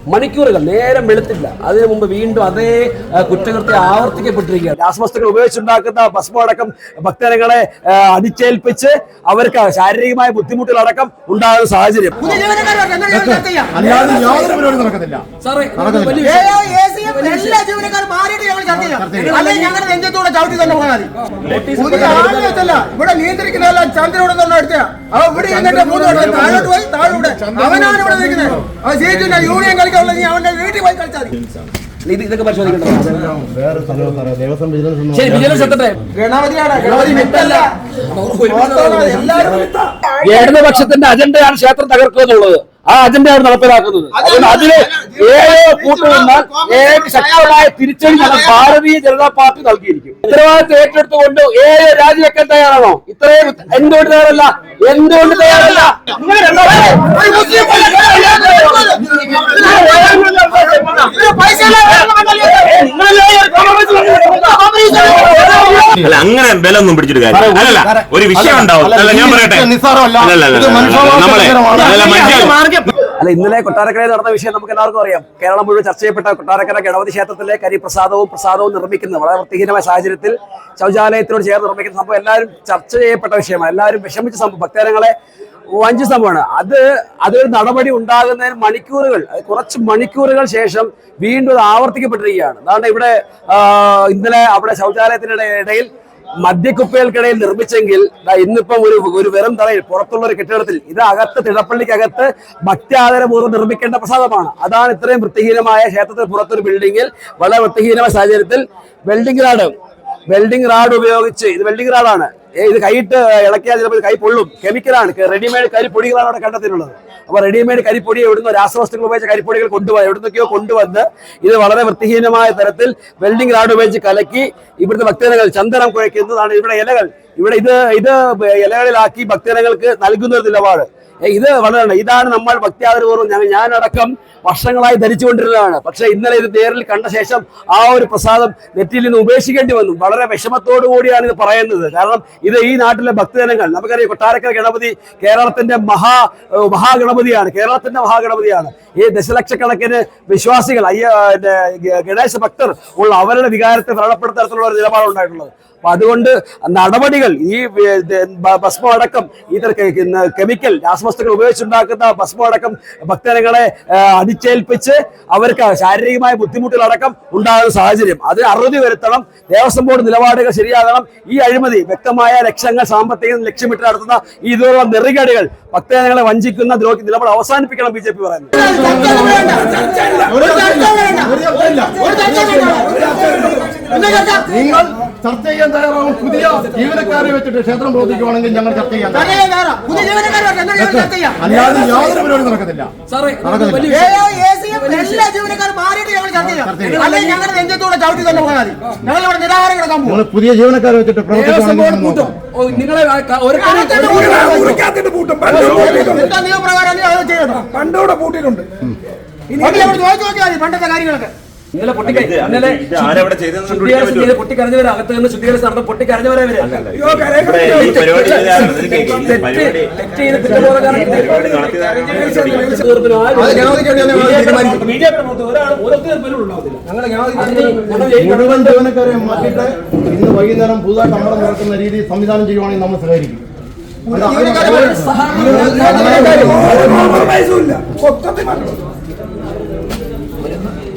മണിക്കൂറുകൾ നേരം വെളുത്തില്ല. അതിനു മുമ്പ് വീണ്ടും അതേ കുറ്റകൃത്യം ആവർത്തിക്കപ്പെട്ടിരിക്കുകയാണ്. രാസവസ്തുക്കൾ ഉപയോഗിച്ചുണ്ടാക്കുന്ന ഭസ്മടക്കം ഭക്തരങ്ങളെ ഭക്തജനങ്ങളെ അടിച്ചേൽപ്പിച്ച് അവർക്ക് ശാരീരികമായ ബുദ്ധിമുട്ടുകളടക്കം ഉണ്ടാകുന്ന സാഹചര്യം. ഇവിടെ നിയന്ത്രിക്കുന്നതല്ല ചന്ദ്രനോട് തന്നെ എടുത്തയാ ഇവിടെ മൂന്ന് വട്ടം താഴോട്ട് പോയി താഴോട്ട് അവനാണ് ഇവിടെ നിൽക്കുന്നത്. യൂണിയൻ കളിക്കാനുള്ള നീ അവന്റെ വീട്ടിൽ പോയി കളിച്ചാൽ മതി. ഇത് ഇതൊക്കെ പരിശോധിക്കേണ്ടതാണ് വേറെ സ്ഥലവും സാറേ ദേവസ്വം വിജിലൻസ് ഒന്നും ശരി വിജയൻ എത്തട്ടെ ഗണപതിയാണ് ഗണപതി മിത്തല്ല. എല്ലാവരും മിത്താ. ഇടതുപക്ഷത്തിന്റെ അജണ്ടയാണ് ക്ഷേത്രം തകർക്കുക എന്നുള്ളത്. ആ അജണ്ടയാണ് നടപ്പിലാക്കുന്നത്. അതുകൊണ്ട് അതിന് ഏഴോ കൂട്ടുനിന്നാൽ ഏഴ് ശക്തമായ തിരിച്ചടി ഞങ്ങൾ ഭാരതീയ ജനതാ പാർട്ടി നൽകിയിരിക്കും. ഉത്തരവാദിത്വം ഏറ്റെടുത്തുകൊണ്ട് ഏഴ് രാജിവെക്കാൻ തയ്യാറാണോ? ഇത്രയും എന്തുകൊണ്ട് തയ്യാറല്ല? എന്തുകൊണ്ട് തയ്യാറല്ല നിങ്ങൾ രണ്ടാമത് ഒരു മുസ്ലിം പൈസ അല്ല അങ്ങനെ ബലമൊന്നും പിടിച്ചിട്ട് കാര്യം അല്ലല്ല ഒരു വിഷയം ഉണ്ടാവും. അല്ല, ഞാൻ പറയട്ടെ. നമ്മളെ. അല്ല, മനുഷ്യ അല്ല ഇന്നലെ കൊട്ടാരക്കരയിൽ നടന്ന വിഷയം നമുക്ക് എല്ലാവർക്കും അറിയാം. കേരളം മുഴുവൻ ചർച്ച ചെയ്യപ്പെട്ട കൊട്ടാരക്കര ഗണപതി ക്ഷേത്രത്തിലെ കരിപ്രസാദവും പ്രസാദവും നിർമ്മിക്കുന്നത് വളരെ വൃത്തിഹീനമായ സാഹചര്യത്തിൽ ശൗചാലയത്തിനോട് ചേർന്ന് നിർമ്മിക്കുന്ന സംഭവം എല്ലാവരും ചർച്ച ചെയ്യപ്പെട്ട വിഷയമാണ്. എല്ലാവരും വിഷമിച്ച സംഭവം. ഭക്തജനങ്ങളെ വഞ്ചിച്ച സംഭവമാണ്. അത് അതൊരു നടപടി ഉണ്ടാകുന്നതിന് മണിക്കൂറുകൾ കുറച്ച് മണിക്കൂറുകൾ ശേഷം വീണ്ടും അത് ആവർത്തിക്കപ്പെട്ടിരിക്കുകയാണ്. അതുകൊണ്ട് ഇവിടെ ഇന്നലെ അവിടെ ശൗചാലയത്തിനിടെ ഇടയിൽ മദ്യക്കുപ്പകൾക്കിടയിൽ നിർമ്മിച്ചെങ്കിൽ ഇന്നിപ്പം ഒരു ഒരു വെറും തറയിൽ പുറത്തുള്ള ഒരു കെട്ടിടത്തിൽ ഇത് അകത്ത് തിടപ്പള്ളിക്കകത്ത് ഭക്ത്യാദരപൂർവം നിർമ്മിക്കേണ്ട പ്രസാദമാണ്. അതാണ് ഇത്രയും വൃത്തിഹീനമായ ക്ഷേത്രത്തിന് പുറത്തൊരു ബിൽഡിങ്ങിൽ വളരെ വൃത്തിഹീനമായ സാഹചര്യത്തിൽ വെൽഡിംഗ് റാഡ് വെൽഡിംഗ് റാഡ് ഉപയോഗിച്ച് ഇത് വെൽഡിംഗ് റാഡാണ്. ഇത് കൈയിട്ട് ഇളക്കിയാൽ ചിലപ്പോൾ കൈ പൊള്ളും. കെമിക്കലാണ് റെഡിമെയ്ഡ് കരിപ്പൊടികളാണ് അവിടെ കണ്ടെത്തിയിട്ടുള്ളത്. അപ്പോൾ റെഡിമെയ്ഡ് കരിപ്പൊടി എവിടുന്ന് രാസവസ്തുക്കൾ ഉപയോഗിച്ച കരിപ്പൊടികൾ കൊണ്ടുപോയി എവിടുന്നൊക്കെയോ കൊണ്ടുവന്ന് ഇത് വളരെ വൃത്തിഹീനമായ തരത്തിൽ വെൽഡിംഗ് റാഡ് ഉപയോഗിച്ച് കലക്കി ഇവിടുത്തെ ഭക്തജനങ്ങൾ ചന്ദനം കുഴയ്ക്കുന്നതാണ് ഇവിടെ ഇലകൾ. ഇവിടെ ഇത് ഇത് ഇലകളിലാക്കി ഭക്തജനങ്ങൾക്ക് നൽകുന്ന ഒരു നിലപാട് ഇത് വളരെ ഇതാണ് നമ്മൾ ഭക്തിയാദരപൂർവം ഞാൻ ഞാനടക്കം വർഷങ്ങളായി ധരിച്ചുകൊണ്ടിരുന്നതാണ്. പക്ഷെ ഇന്നലെ ഇത് നേരിൽ കണ്ട ശേഷം ആ ഒരു പ്രസാദം നെറ്റിയിൽ നിന്ന് ഉപേക്ഷിക്കേണ്ടി വന്നു. വളരെ വിഷമത്തോടു കൂടിയാണ് ഇത് പറയുന്നത്. കാരണം ഇത് ഈ നാട്ടിലെ ഭക്തജനങ്ങൾ നമുക്കറിയാം കൊട്ടാരക്കര ഗണപതി കേരളത്തിന്റെ മഹാ മഹാഗണപതിയാണ്. കേരളത്തിന്റെ മഹാഗണപതിയാണ്. ഈ ദശലക്ഷക്കണക്കിന് വിശ്വാസികൾ അയ്യ ഗണേശ ഭക്തർ ഉള്ള അവരുടെ വികാരത്തെ വ്രണപ്പെടുത്തരത്തിലുള്ള ഒരു നിലപാടുണ്ടായിട്ടുള്ളത് അപ്പൊ അതുകൊണ്ട് നടപടികൾ ഈ ഭസ്മം അടക്കം ഇത്തരം കെമിക്കൽ രാസവസ്തുക്കൾ ഉപയോഗിച്ചുണ്ടാക്കുന്ന ഭസ്മം അടക്കം ഭക്തജനങ്ങളെ അടിച്ചേൽപ്പിച്ച് അവർക്ക് ശാരീരികമായ ബുദ്ധിമുട്ടുകളടക്കം ഉണ്ടാകുന്ന സാഹചര്യം. അതിന് അറുതി വരുത്തണം. ദേവസ്വം ബോർഡ് നിലപാടുകൾ ശരിയാകണം. ഈ അഴിമതി വ്യക്തമായ ലക്ഷ്യങ്ങൾ സാമ്പത്തിക ലക്ഷ്യമിട്ട് നടത്തുന്ന ഈ ഇതുപോലുള്ള നെറികേടുകൾ ഭക്തജനങ്ങളെ വഞ്ചിക്കുന്ന ദ്രോഹി നിലപാട് അവസാനിപ്പിക്കണം ബി ജെ പി പറയുന്നത്? നിങ്ങൾ ചർച്ച ചെയ്യാൻ തയ്യാറാവും. പുതിയ ജീവനക്കാരെ വെച്ചിട്ട് ക്ഷേത്രം പ്രവർത്തിക്കുവാണെങ്കിൽ ഞങ്ങൾ ചർച്ച ചെയ്യാൻ അല്ലാതെ യാതൊരു പരിപാടി നടക്കത്തില്ല. എല്ലാ ജീവനക്കാരും മാറിയിട്ട് ഞങ്ങൾ ചർച്ച ചെയ്യാം. അല്ലെങ്കിൽ ഞങ്ങൾ നെഞ്ചത്തൂടെ ചവിട്ടി തന്നെ പോയാൽ മതി ഞങ്ങൾ ഇവിടെ നിരാഹാരം കിടക്കാൻ പോകും പുതിയ ജീവനക്കാരെ വെച്ചിട്ട് പ്രവർത്തിക്കുവാണെങ്കിൽ നിങ്ങളെ നിയമപ്രകാരം ചെയ്യണം? പണ്ടോടെ പൂട്ടിയിട്ടുണ്ട്. ഇനി ചോദിച്ചു നോക്കിയാൽ മതി പണ്ടത്തെ കാര്യങ്ങളൊക്കെ. ഇന്നലെ പൊട്ടിക്ക ഇന്നലെ പൊട്ടിക്കരഞ്ഞവരെ അകത്ത് നിന്ന് ശുദ്ധീകരണം നടന്ന പൊട്ടിക്കരഞ്ഞവരെ തെറ്റ്. തെറ്റ്. ചെയ്ത്. മുഴുവൻ ജീവനക്കാരെ മാറ്റിയിട്ട് ഇന്ന് വൈകുന്നേരം പുതുതായിട്ട് അമ്പലം നടക്കുന്ന രീതി സംവിധാനം ചെയ്യുവാണെങ്കിൽ നമ്മൾ സഹകരിക്കും. അത്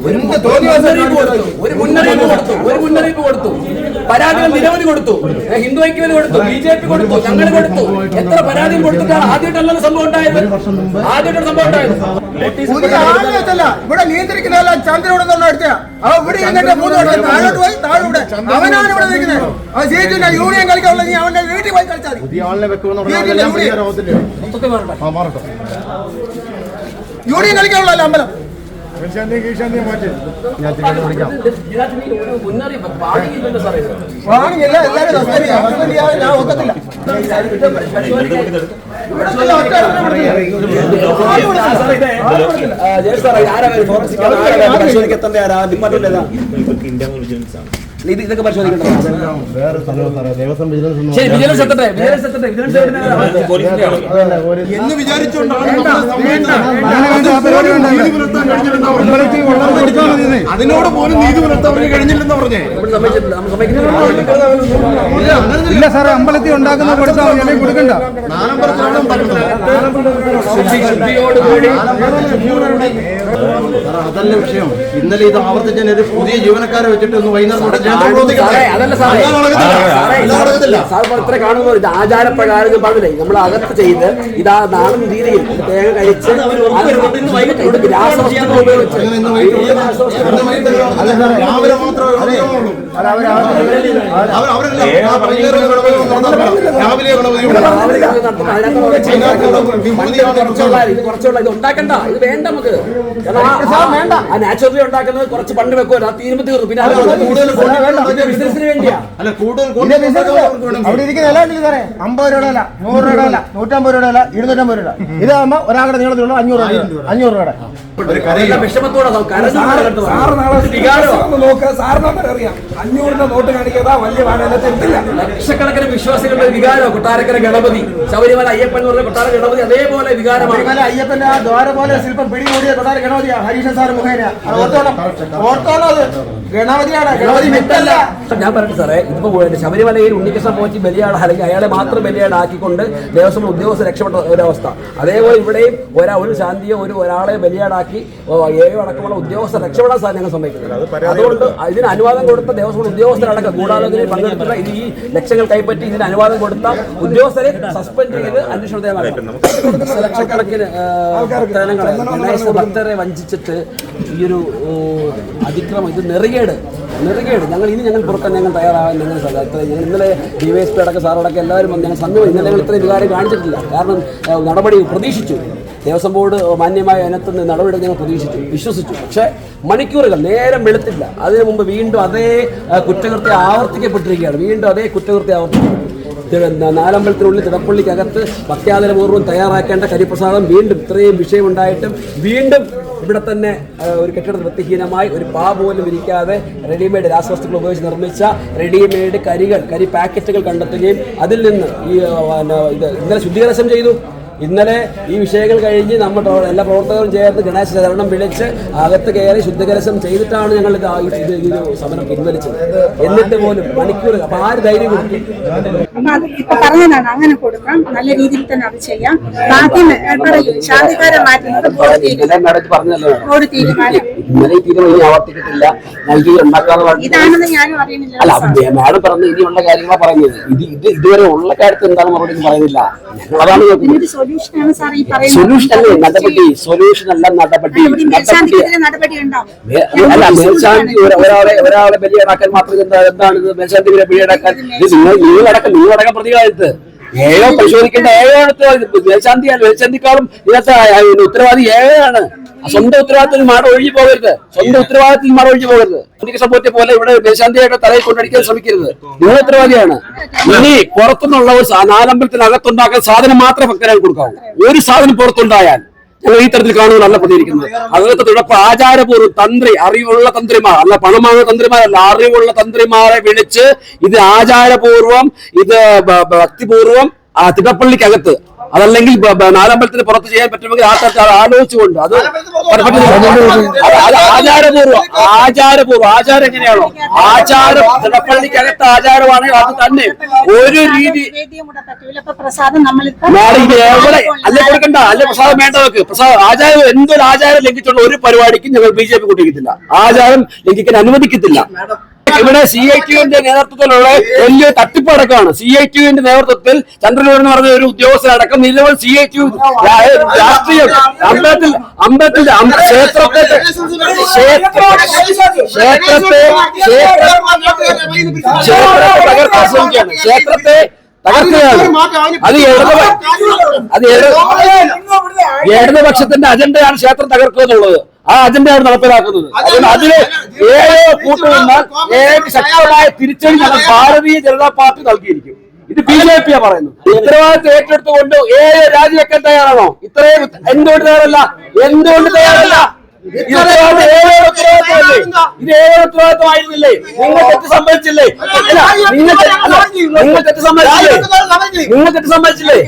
മാറ്റണം മുന്നറിയിപ്പ് കൊടുത്തു. ഒരു മുന്നറിയിപ്പ് കൊടുത്തു. ഒരു മുന്നറിയിപ്പ് കൊടുത്തു. പരാതികൾ നിരവധി കൊടുത്തു. ഹിന്ദു ഐക്യവേദി കൊടുത്തു. ബി ജെ പി കൊടുത്തു. ഞങ്ങൾ കൊടുത്തു. എത്ര പരാതികൾ കൊടുത്തിട്ടാണ് ആദ്യമായിട്ടല്ല സംഭവം ഉണ്ടായത്? ആദ്യമായിട്ടൊരു സംഭവം ഉണ്ടായത്? ഇവിടെ നിയന്ത്രിക്കുന്നതല്ല ചന്ദ്രനോട് തന്നെ എടുത്തയാ അവ ഇവിടെ ഇരുന്നിട്ട് മൂന്ന് വട്ടം താഴോട്ട് പോയി താഴോട്ട് അവനാണ് ഇവിടെ നിൽക്കുന്നത്. അവ ജയിച്ചില്ല യൂണിയൻ കളിക്കാനുള്ള നീ അവന്റെ വീട്ടിൽ പോയി കളിച്ചാൽ യൂണിയൻ. കളിക്കാനുള്ള അമ്പലം. വാണിങ്ങില്ല എല്ലാവരും ഞാൻ ഒക്കത്തില്ല ജയ് സാറേ, ആരാ? ഫോറൻസിക് ആണ്. ആരാ വരും? പരിശോധിക്കാൻ ആരാ? ഡിപ്പാർട്ട്മെന്റ് ഏതാ? ഇത് ഇതൊക്കെ എന്ന് വിചാരിച്ചുകൊണ്ടാണ് അതിനോട് പോലും നീതി പുലർത്താൻ കഴിഞ്ഞില്ലെന്ന് പറഞ്ഞേ ഇല്ല സാറേ അമ്പലത്തിൽ ഉണ്ടാക്കുന്ന കൊടുത്താൽ കൊടുക്കണ്ട. നാലമ്പലത്തിലാണ് പറയുന്നത്. ശുദ്ധിയോടുകൂടി അതല്ല വിഷയം. ഇന്നലെ ഇത് ആവർത്തിച്ചതിന് ഒരു പുതിയ ജീവനക്കാരെ വെച്ചിട്ട് ഒന്ന് വൈകുന്നേരം കാണുമ്പോൾ ഇത് ആചാരപ്രകാരം ഞാൻ പറഞ്ഞില്ലേ? നമ്മൾ അകത്ത് ചെയ്ത് ഇതാ നാളും രീതിയിൽ തേങ്ങ കഴിച്ച് രാസവസ്തുക്കൾ ഉപയോഗിച്ച് രാവിലെ ഇത് നടത്തുമ്പോൾ അതിനകത്ത് കുറേ അതിനകത്ത് പണ്ട് കുറച്ചുള്ള ഇത് കുറച്ചുള്ള ഇത് ഉണ്ടാക്കണ്ട. ഇത് വേണ്ട നമുക്ക്. കാരണം ആ- നാച്ചുറലി ഉണ്ടാക്കുന്നത് കുറച്ച് പണ്ട് വെക്കുമല്ലോ തീരുമ്പോ തീർന്നു. പിന്നെ അത് ബിസിനസിന് വേണ്ടിയാ. അവിടെ ഇരിക്കുന്ന എല്ലാം ഉണ്ടല്ലോ സാറേ. അമ്പത് രൂപയുടെ അല്ല നൂറ് രൂപയുടെ അല്ല നൂറ്റമ്പത് രൂപയുടെ അല്ല ഇരുന്നൂറ്റമ്പത് രൂപ ഇതാകുമ്പോ ഒരാളുടെ നീളത്തിലുള്ള അഞ്ഞൂറ് അഞ്ഞൂറ് രൂപയുടെ. ലക്ഷക്കണക്കിന് വിശ്വാസികളുടെ വികാരം കൊട്ടാരക്കര ഗണപതി ശബരിമല അയ്യപ്പൻ എന്ന് പറഞ്ഞ കൊട്ടാര ഗണപതി അതേപോലെ ശബരിമല അയ്യപ്പന്റെ ആ ദ്വാര പോലെ ശില്പം പിടികൂടിയ കൊട്ടാര ഗണപതിയാ ഹരീഷൻ സാർ മുഖേന. ഓർത്തോളം ഓർത്തോളം അത് ഗണപതിയാണ്. ഗണപതി മിത്തല്ല ഞാൻ പറയട്ടെ സാറേ ഇപ്പൊ ശബരിമലയിൽ ഉണ്ണികൃഷ്ണൻ പോറ്റി ബലിയാട് അല്ലെങ്കിൽ അയാളെ മാത്രം ബലിയാട് ആക്കിക്കൊണ്ട് ദേവസ്വം ഉദ്യോഗസ്ഥർ രക്ഷപ്പെട്ട ഒരവസ്ഥ. അതേപോലെ ഇവിടെയും ഒരാ ഒരു ശാന്തിയോ ഒരു ഒരാളെ ബലിയാടാക്കി ഓ, ഏഴോ അടക്കമുള്ള ഉദ്യോഗസ്ഥർ രക്ഷപ്പെടാൻ സാർ ഞങ്ങൾ സമ്മതിക്കുന്നത് അതുകൊണ്ട് ഇതിന് അനുവാദം കൊടുത്ത ദേവസ്വം ഉദ്യോഗസ്ഥരടക്കം ഗൂഢാലോചനയിൽ പങ്കെടുത്തിട്ടുള്ള ഇത് ഈ ലക്ഷങ്ങൾ കൈപ്പറ്റി ഇതിന് അനുവാദം കൊടുത്ത ഉദ്യോഗസ്ഥരെ സസ്പെൻഡ് ചെയ്ത് അന്വേഷണത്തെ ലക്ഷക്കണക്കിന് ഭക്തരെ വഞ്ചിച്ചിട്ട് ഈ ഒരു അതിക്രമം ഇത് നെറുകേട് നെറുകേട്. ഞങ്ങൾ ഇനി ഞങ്ങൾ പുറക്കാൻ ഞങ്ങൾ തയ്യാറാകാൻ ഞങ്ങൾ ഞങ്ങൾ ഇന്നലെ ഡി വൈ എസ് പി അടക്കം സാറടക്കം എല്ലാവരും വന്ന് ഞങ്ങൾ സമയം ഇന്നലെ ഞങ്ങൾ ഇത്രയും വികാരം കാണിച്ചിട്ടില്ല. കാരണം നടപടി പ്രതീക്ഷിച്ചു. ദേവസ്വം ബോർഡ് മാന്യമായ അതിനകത്ത് നിന്ന് നടപടി ഞങ്ങൾ പ്രതീക്ഷിച്ചു വിശ്വസിച്ചു. പക്ഷേ മണിക്കൂറുകൾ നേരം വെളുത്തില്ല. അതിനു മുമ്പ് വീണ്ടും അതേ കുറ്റകൃത്യം ആവർത്തിക്കപ്പെട്ടിരിക്കുകയാണ്. വീണ്ടും അതേ കുറ്റകൃത്യം ആവർത്തിക്കപ്പെട്ടു തിട- നാലമ്പലത്തിനുള്ളിൽ തിടപ്പള്ളിക്കകത്ത് ഭക്ത്യാദരപൂർവം തയ്യാറാക്കേണ്ട കരിപ്രസാദം വീണ്ടും ഇത്രയും വിഷയമുണ്ടായിട്ടും വീണ്ടും ഇവിടെ തന്നെ ഒരു കെട്ടിടത്തിൽ വൃത്തിഹീനമായി ഒരു പാ പോലും ഇരിക്കാതെ റെഡിമെയ്ഡ് രാസവസ്തുക്കൾ ഉപയോഗിച്ച് നിർമ്മിച്ച റെഡിമെയ്ഡ് കരികൾ കരി പാക്കറ്റുകൾ കണ്ടെത്തുകയും അതിൽ നിന്ന് ഈ ഇത് ഇന്നലെ ശുദ്ധീകരണം ചെയ്തു. ഇന്നലെ ഈ വിഷയങ്ങൾ കഴിഞ്ഞ് നമ്മൾ എല്ലാ പ്രവർത്തകരും ചേർന്ന് ഗണേശ ശരണം വിളിച്ച് അകത്ത് കയറി ശുദ്ധകലശം ചെയ്തിട്ടാണ് ഞങ്ങൾ ഇത് സമരം പിൻവലിച്ചത്. എന്നിട്ട് പോലും മണിക്കൂർ അപ്പൊ ആര് ധൈര്യം കൊടുക്കും? അപ്പൊ ഇപ്പൊ പറഞ്ഞതാണ്. അങ്ങനെ കൊടുക്കാം. നല്ല രീതിയിൽ തന്നെ അത് ചെയ്യാം. ബാക്കി പറയൂ. ശാന്തിക്കാരെ മാറ്റുന്നത് ബോർഡ് തീരുമാനം ഇന്നലെ ആവർത്തിക്കത്തില്ല നൽകി ഞാനും അറിയുന്നില്ല. അല്ല മാഡം പറഞ്ഞ ഇനിയുള്ള കാര്യങ്ങളാണ് പറയുന്നത് ഇത് ഇത് ഇതുവരെ ഉള്ള കാര്യത്തിൽ എന്താണ് മറുപടി പറയുന്നില്ല. ഞങ്ങളതാണ് നോക്കുന്നത്. സൊല്യൂഷൻ അല്ലേ? നടപടി. സൊല്യൂഷൻ അല്ല നടപടി. അല്ല മേൽശാന്തി ഒരു- ഒരാളെ ഒരാളെ ബലിയാടാക്കാൻ മാത്രം എന്താ എന്താണ് ഇത് മേൽശാന്തി ഇവരെ ബലിയാടാക്കാൻ ഇത് നിങ്ങൾ നിങ്ങളടക്കം നിങ്ങളടക്കം പ്രതികളായിട്ട്. ഏഴോ പരിശോധിക്കേണ്ട ഏഴോ മേൽശാന്തി മേൽശാന്തിക്കാളും ഇതിനകത്ത് ഉത്തരവാദി ഏഴാണ്. സ്വന്തം ഉത്തരവാദിത്തത്തിൽ മാട ഒഴിഞ്ഞു പോകരുത്. സ്വന്തം ഉത്തരവാദിത്തത്തിൽ മാട ഒഴിഞ്ഞു പോകരുത്. എനിക്ക് സംഭവത്തെ പോലെ ഇവിടെ മേശാന്തിയായിട്ട് തലയിൽ കൊണ്ടടിക്കാൻ ശ്രമിക്കരുത്. നിങ്ങൾ ഉത്തരവാദിയാണ്. ഇനി പുറത്തുനിന്നുള്ള ഒരു നാലമ്പലത്തിനകത്തുണ്ടാക്കാൻ സാധനം മാത്രം ഭക്തരായി കൊടുക്കാവൂ. ഒരു സാധനം പുറത്തുണ്ടായാൽ ഞങ്ങൾ ഈ തരത്തിൽ കാണുന്നതല്ല പ്രതികരിക്കുന്നത് അതിനകത്ത് തുടപ്പ് ആചാരപൂർവം തന്ത്രി അറിവുള്ള തന്ത്രിമാർ അല്ല പണമാകുന്ന തന്ത്രിമാരല്ല അറിവുള്ള തന്ത്രിമാരെ വിളിച്ച് ഇത് ആചാരപൂർവം ഇത് ഭ- ഭക്തിപൂർവം ആ തിടപ്പള്ളിക്കകത്ത്. അതല്ലെങ്കിൽ നാലമ്പലത്തിന് പുറത്ത് ചെയ്യാൻ പറ്റുമെങ്കിൽ ആ തരത്തിൽ ആലോചിച്ചുകൊണ്ട് അത് ആചാരപൂർവം ആചാരപൂർവം ആചാരം എങ്ങനെയാണോ? ആചാരം തിടപ്പള്ളിക്കകത്ത് ആചാരമാണെങ്കിൽ അത് തന്നെ. ഒരു രീതി പ്രസാദം അല്ലെ കൊടുക്കണ്ട അല്ല പ്രസാദം വേണ്ട പ്രസാദം ആചാരം എന്തൊരു ആചാരം ലംഘിച്ചുള്ള ഒരു പരിപാടിക്കും ഞങ്ങൾ ബി ജെ പി കൂട്ടിക്കത്തില്ല ആചാരം ലംഘിക്കാൻ അനുവദിക്കത്തില്ല. ഇവിടെ സി ഐ ടിയുവിന്റെ നേതൃത്വത്തിലുള്ള വലിയ തട്ടിപ്പടക്കമാണ്. സി ഐ ടിയുവിന്റെ നേതൃത്വത്തിൽ ചന്ദ്രനൂർ എന്ന് പറഞ്ഞ ഒരു ഉദ്യോഗസ്ഥരടക്കം നിലവിൽ സി ഐ ടി രാഷ്ട്രീയം അമ്പലത്തിൽ അമ്പലത്തിൽ അമ്പ- ക്ഷേത്രത്തെ ക്ഷേത്ര ക്ഷേത്രത്തെ ക്ഷേത്രത്തെ തകർക്കാൻ ശ്രമിക്കുകയാണ്. ക്ഷേത്രത്തെ തകർക്കുകയാണ്. അത് അത് ഇട- ഇടതുപക്ഷത്തിന്റെ അജണ്ടയാണ് ക്ഷേത്രം തകർക്കുക എന്നുള്ളത്. ആ അജണ്ടയാണ് നടപ്പിലാക്കുന്നത്. അതിന് ഏഴോ കൂട്ടുനിന്നാൽ ഏഴ് ശക്തമായ തിരിച്ചടി ഞങ്ങൾ ഭാരതീയ ജനതാ പാർട്ടി നൽകിയിരിക്കും. ഇത് ബി ജെ പിയാ പറയുന്നത്. ഉത്തരവാദിത്വം ഏറ്റെടുത്തുകൊണ്ട് ഏഴ് രാജിവെക്കാൻ തയ്യാറാണോ? ഇത്രയും എന്തുകൊണ്ട് തയ്യാറല്ല? എന്തുകൊണ്ട് തയ്യാറല്ല? ഉത്തരവാദിത്വം ഇത് ഏഴ് ഉത്തരവാദിത്വമായിരുന്നില്ലേ നിങ്ങൾ തെറ്റ് സംഭവിച്ചില്ലേ നിങ്ങൾ നിങ്ങൾ തെറ്റ് സംഭവിച്ചില്ലേ നിങ്ങൾ തെറ്റ് സംഭവിച്ചില്ലേ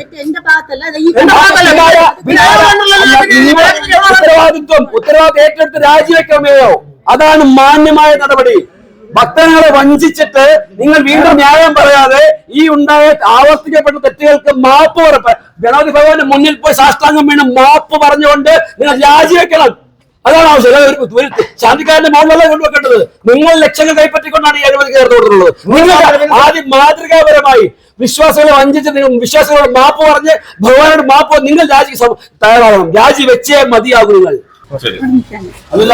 ഉത്തരവാദിത്വം ഉത്തരവാദിത്വം ഏറ്റെടുത്ത് രാജിവെക്കാമേയോ അതാണ് മാന്യമായ നടപടി ഭക്തങ്ങളെ വഞ്ചിച്ചിട്ട് നിങ്ങൾ വീണ്ടും ന്യായം പറയാതെ ഈ ഉണ്ടായ ആവർത്തിക്കപ്പെട്ട തെറ്റുകൾക്ക് മാപ്പ് പറ ഗണപതി ഭഗവാന്റെ മുന്നിൽ പോയി സാഷ്ടാംഗം വീണ് മാപ്പ് പറഞ്ഞുകൊണ്ട് നിങ്ങൾ രാജിവെക്കണം അതാണ് ആവശ്യം ഒരു ശാന്തിക്കാരന്റെ മോളിലല്ല കൊണ്ടുവെക്കേണ്ടത് നിങ്ങൾ ലക്ഷങ്ങൾ കൈപ്പറ്റിക്കൊണ്ടാണ് ഈ അഴിമതി ചേർത്ത് കൊടുത്തിട്ടുള്ളത് നിങ്ങൾ ആദ്യം മാതൃകാപരമായി വിശ്വാസികളെ വഞ്ചിച്ച് നിങ്ങൾ വിശ്വാസികളോട് മാപ്പ് പറഞ്ഞ് ഭഗവാനോട് മാപ്പ് നിങ്ങൾ രാജി തയ്യാറാകണം രാജി വെച്ചേ മതിയാകൂ നിങ്ങൾ അതല്ല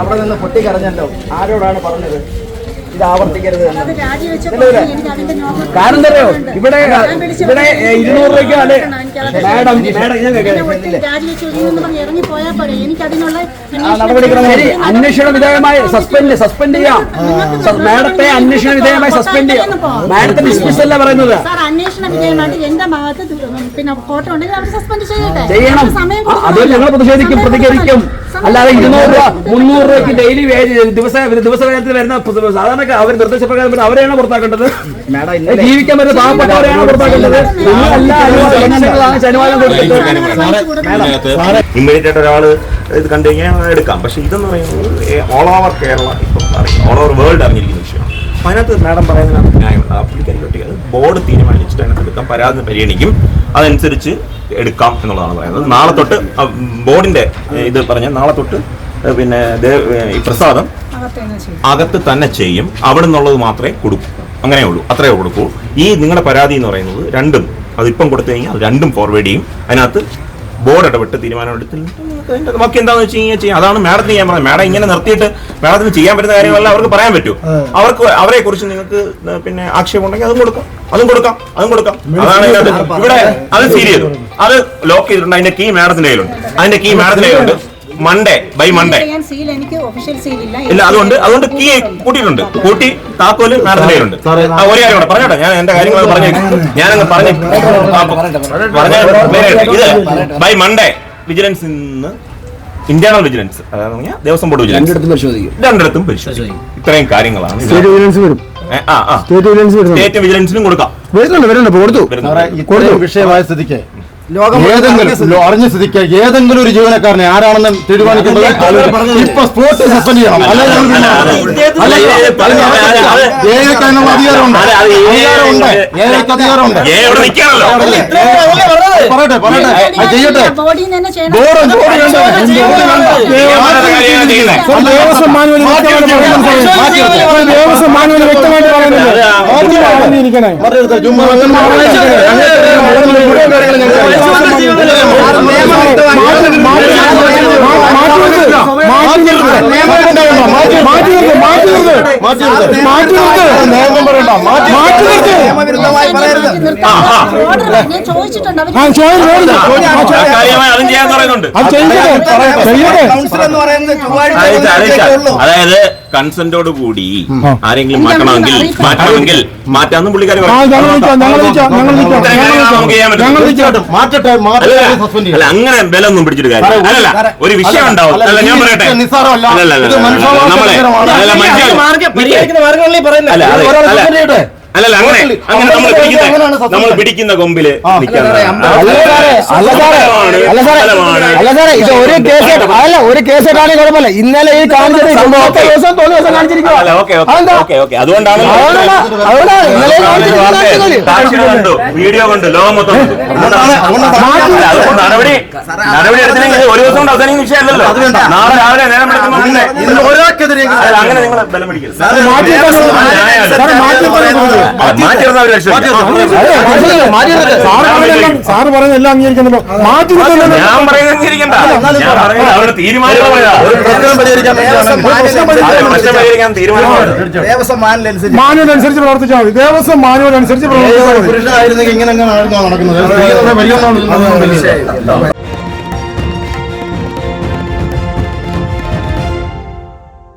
അവിടെ നിന്ന് പൊട്ടിക്കരഞ്ഞല്ലോ ആരോടാണ് പറഞ്ഞത്? ഇത് ആവർത്തിക്കരുത് കാരണം എന്താ ഇവിടെ ഇവിടെ ഇരുന്നൂറ് രൂപയ്ക്ക് അല്ലെ? മാഡം മാഡം ഞാൻ അതിനുള്ള ശരി. അന്വേഷണ വിധേയമായി സസ്പെൻഡ് സസ്പെൻഡ് ചെയ്യാം. മാഡത്തെ അന്വേഷണ വിധേയമായി സസ്പെൻഡ് ചെയ്യാം. മാഡത്തെ ഡിസ്മിസ് അല്ല പറയുന്നത്? പിന്നെ ചെയ്യണം. അത് ഞങ്ങൾ പ്രതിഷേധിക്കും പ്രതികരിക്കും. അല്ലാതെ ഇരുന്നൂറ് രൂപ. മുന്നൂറ് രൂപയ്ക്ക് ഡെയിലി ദിവസ ദിവസവേതനത്തിൽ വരുന്ന സാധാരണ അവർ നിർദ്ദേശപ്രകാരം വരുന്ന അവരെയാണ് പുറത്താക്കേണ്ടത്. ജീവിക്കാൻ പറ്റുന്ന പാവപ്പെട്ടവരെയാണ് പുറത്താക്കേണ്ടത്. ശനിവാരം കൊടുത്തിട്ട് ഇമ്മീഡിയറ്റ് ആയിട്ട് ഒരാൾ ഇത് കണ്ടു കഴിഞ്ഞാൽ എടുക്കാം. പക്ഷെ ഇതെന്ന് പറയുന്നത് ഓൾ ഓവർ കേരള ഇപ്പം ഓൾ ഓവർ വേൾഡ് അറിഞ്ഞിരിക്കുന്ന വിഷയമാണ് അപ്പം അതിനകത്ത് മാഡം പറയുന്നതിനകത്ത് ന്യായമുണ്ട് പറ്റി അത് ബോർഡ് തീരുമാനിച്ചിട്ട് അതിനകത്ത് എടുക്കാം. പരാതി പരിഗണിക്കും. അതനുസരിച്ച് എടുക്കാം എന്നുള്ളതാണ് പറയുന്നത്. നാളെ തൊട്ട് ബോർഡിന്റെ ഇത് പറഞ്ഞ നാളെ തൊട്ട് പിന്നെ ഈ പ്രസാദം അകത്ത് തന്നെ ചെയ്യും. അവിടെ നിന്നുള്ളത് മാത്രമേ കൊടുക്കൂ. അങ്ങനെ ഉള്ളൂ. അത്രേ കൊടുക്കൂ. ഈ നിങ്ങളുടെ പരാതി എന്ന് പറയുന്നത് രണ്ടും അതിപ്പം കൊടുത്തു കഴിഞ്ഞാൽ അത് രണ്ടും ഫോർവേഡ് ചെയ്യും. അതിനകത്ത് ബോർഡ് ഇടപെട്ട് തീരുമാനം എടുത്ത് ബാക്കി എന്താണെന്ന് വെച്ച് കഴിഞ്ഞാൽ ചെയ്യാം. അതാണ് മാഡത്തിന് ചെയ്യാൻ പറഞ്ഞത്. മാഡം ഇങ്ങനെ നിർത്തിയിട്ട് മാഡത്തിന് ചെയ്യാൻ പറ്റുന്ന കാര്യങ്ങളെല്ലാം അവർക്ക് പറയാൻ പറ്റൂ. അവർക്ക് അവരെ കുറിച്ച് നിങ്ങൾക്ക് പിന്നെ ആക്ഷേപം ഉണ്ടെങ്കിൽ അതും കൊടുക്കാം. അതും കൊടുക്കാം അതും കൊടുക്കാം. അതാണ് ഇതിനകത്ത് ഇവിടെ അത് സീരിയൽ ചെയ്തു അത് ലോക്ക് ചെയ്തിട്ടുണ്ട്. അതിന്റെ കീ മാഡത്തിന്റെ കയ്യിലുണ്ട്. അതിന്റെ കീ മാഡത്തിന്റെ കയ്യിലുണ്ട്. മൺഡേ ബൈ മൺഡേ ചെയ്യാൻ സീൽ എനിക്ക് ഒഫീഷ്യൽ സീൽ ഇല്ല. ഇല്ല അതുകൊണ്ട് അതുകൊണ്ട് കീ കൂട്ടിയിട്ടുണ്ട്. കൂട്ടി താക്കോൽ മാഡത്തിന്റെ കയ്യിലുണ്ട്. ആ, ഒരു കാര്യം കൂടെ പറഞ്ഞോട്ടെ. ഞാൻ എന്റെ കാര്യങ്ങൾ പറഞ്ഞു ഞാനങ്ങ് പറഞ്ഞു പറഞ്ഞ ഇത് ബൈ മൺഡേ വിജിലൻസ് നിന്ന് ഇന്റേണൽ വിജിലൻസ് അതായത് പറഞ്ഞാൽ ദേവസ്വം ബോർഡ് വിജിലൻസ് പരിശോധിക്കും. രണ്ടിടത്തും പരിശോധിക്കും. ഇത്രയും കാര്യങ്ങളാണ്. വിജിലൻസ് വരും. സ്റ്റേറ്റ് വിജിലൻസ് വരുന്നുണ്ട് സ്റ്റേറ്റ് വിജിലൻസിനും കൊടുക്കാം വരുന്നുണ്ട് വരുന്നുണ്ട് കൊടുത്തു കൊടുത്തു വിഷയമായ സ്ഥിതിക്ക് ഏതെങ്കിലും അറിഞ്ഞ സ്ഥിതിക്ക് ഏതെങ്കിലും ഒരു ജീവനക്കാരനെ ആരാണെന്ന് തീരുമാനിക്കുന്നത് ഇപ്പൊ സ്പോർട്സ് സസ്പെൻഡ് ചെയ്യണം അതിനുള്ള അധികാരമുണ്ട് അധികാരമുണ്ട് ഏതൊക്കെ അധികാരമുണ്ട് പറയട്ടെ പറയട്ടെ ചെയ്യട്ടെ അത് ദേവസ്വം മാനുവൽ ദേവസ്വം മാനുവൽ വ്യക്തമായിട്ട് മാറ്റി ആ. ഞാൻ ചോദിച്ചിട്ടുണ്ട് അതായത് കൺസെന്റോട് കൂടി ആരെങ്കിലും മാറ്റണമെങ്കിൽ മാറ്റണമെങ്കിൽ മാറ്റാന്നും പുള്ളിക്കാരി അങ്ങനെ ഒന്നും അല്ല, അങ്ങനെ ബലമൊന്നും പിടിച്ചിട്ട് കാര്യം അല്ലല്ല ഒരു വിഷയം ഉണ്ടാവും അല്ല, ഞാൻ പറയട്ടെ നമ്മളെ. അല്ല അല്ല അല്ലല്ല അങ്ങനെ അങ്ങനെ നമ്മൾ പിടിക്കുന്ന നമ്മൾ പിടിക്കുന്ന കൊമ്പിൽ ഇത് ഒരു കേസ് അല്ല ഒരു കേസ് കുഴപ്പമില്ല. ഇന്നലെ ഈ അതുകൊണ്ടാണ് വീഡിയോ കൊണ്ട് ലോകം മൊത്തം നടപടി നടപടി എടുത്തില്ലെങ്കിൽ ഒരു ദിവസം കൊണ്ട് അവസാനിക്കുന്ന വിഷയമല്ലല്ലോ. നാളെ രാവിലെ നേരം അങ്ങനെ നിങ്ങൾ ബലം പിടിക്കരുത്. സാറേ, ലക്ഷം അതെ, മാറ്റി-. ഞാൻ പറയുന്നത് അംഗീകരിക്കണ്ട. ഞാൻ പറയുന്നത് അവരുടെ തീരുമാനം തീരുമാനമാണ്. ദേവസ്വം മാനുവൽ അനുസരിച്ച് മാനുവൽ അനുസരിച്ച് പ്രവർത്തിച്ചാൽ മതി. ദേവസ്വം മാനുവൽ അനുസരിച്ച് പ്രവർത്തിച്ചാൽ മതി. പുരുഷനായിരുന്നെങ്കിൽ ഇങ്ങനെ നടക്കുന്നത്?